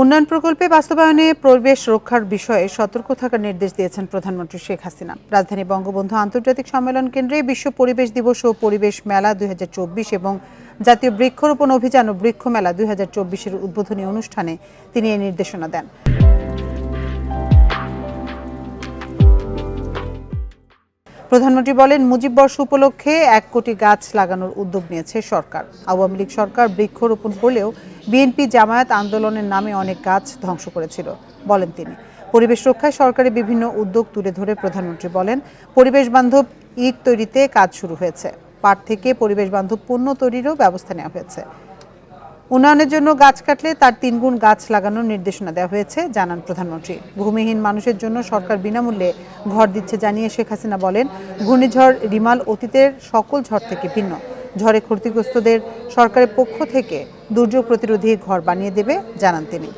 উন্নয়ন প্রকল্পে বাস্তবায়নে পরিবেশ রক্ষার বিষয়ে সতর্ক থাকার নির্দেশ দিয়েছেন প্রধানমন্ত্রী শেখ হাসিনা। রাজধানী বঙ্গবন্ধু আন্তর্জাতিক সম্মেলন কেন্দ্রে বিশ্ব পরিবেশ দিবস ও পরিবেশ মেলা দুই হাজার চব্বিশ এবং জাতীয় বৃক্ষরোপণ অভিযান ও বৃক্ষ মেলা দুই হাজার উদ্বোধনী অনুষ্ঠানে তিনি এই নির্দেশনা দেন। প্রধানমন্ত্রী বলেন, মুজিব বর্ষ উপলক্ষে এক কোটি গাছ লাগানোর উদ্যোগ নিয়েছে সরকার। আওয়ামী লীগ সরকার বৃক্ষরোপণ করলেও বিএনপি জামায়াত আন্দোলনের নামে অনেক গাছ ধ্বংস করেছিল, বলেন তিনি। পরিবেশ রক্ষায় সরকারি বিভিন্ন উদ্যোগ তুলে ধরে প্রধানমন্ত্রী বলেন, পরিবেশ বান্ধব ইট তৈরিতে কাজ শুরু হয়েছে। পাট থেকে পরিবেশ বান্ধব পণ্য তৈরিরও ব্যবস্থা নেওয়া হয়েছে। উন্নয়নের জন্য গাছ কাটলে তার তিনগুণ গাছ লাগানোর নির্দেশনা দেওয়া হয়েছে, জানান প্রধানমন্ত্রী। ভূমিহীন মানুষের জন্য সরকার বিনামূল্যে ঘর দিচ্ছে জানিয়ে শেখ হাসিনা বলেন, ঘূর্ণিঝড়, রিমাল অতীতের সকল ঝড় থেকে ভিন্ন। ঝড়ে ক্ষতিগ্রস্তদের সরকারের পক্ষ থেকে দুর্যোগ প্রতিরোধী ঘর বানিয়ে দেবে, জানান তিনি।